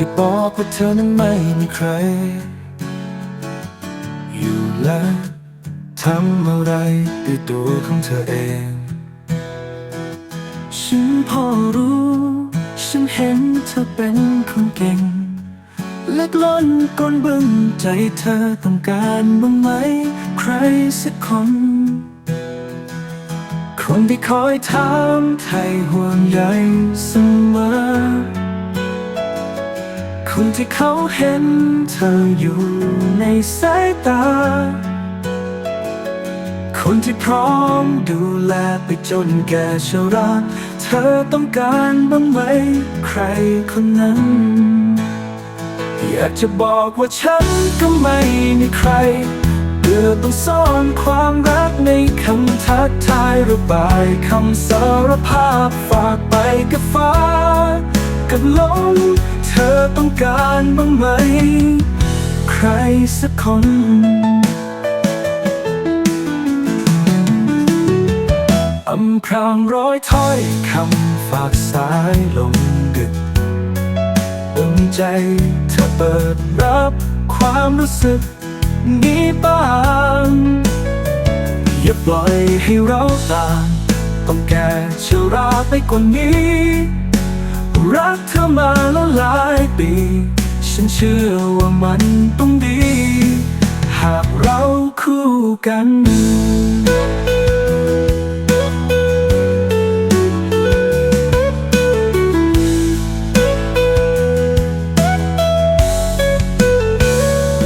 ที่บอกว่าเธอนั้นไม่มีใคร อยู่และทำอะไรด้วยตัวของเธอเอง ฉันพอรู้ ฉันเห็นเธอเป็นคนเก่งเล็กล้นก้นบึ้งใจเธอต้องการบ้างไหม ใครสักคนคนที่คอยถามไทยห่วงใยเสมอ ที่เขาเห็นเธออยู่ในสายตา คนที่พร้อมดูแลไปจนแก่ชราเธอต้องการบ้างไหมใครคนนั้น อยากจะบอกว่าฉันก็ไม่มีใครเพื่อต้องซ่อนความรักในคำทักทายระบายคำสารภาพฝากไปกับฟ้ากับลม ต้องการบ้างไหม ใครสักคน อำพรางร้อยถ้อยคำฝากสายลงดึกดวงใจเธอเปิดรับความรู้สึกนี้บ้างอย่าปล่อยให้เราต่างต้องแก่ชราไปกว่านี้ ฉันเชื่อว่ามันต้องดี หากเราคู่กัน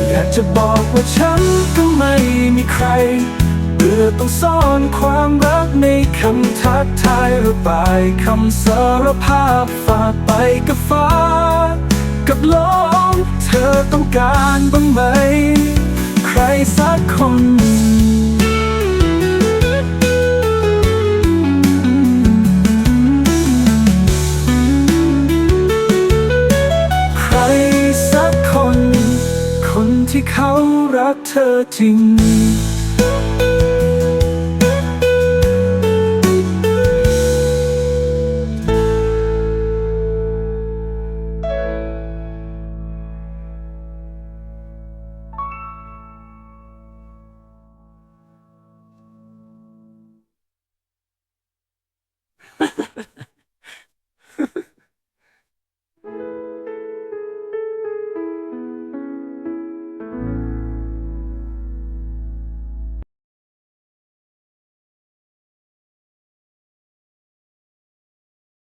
อยากจะบอกว่าฉันก็ไม่มีใครเบื่อต้องซ่อนความรักในคำทักทายหระบายคำสารภาพฝากไปกับฟ้า ลมเธอต้องการบ้างไหม ใครสักคนใครสักคนคนที่เขารักเธอจริง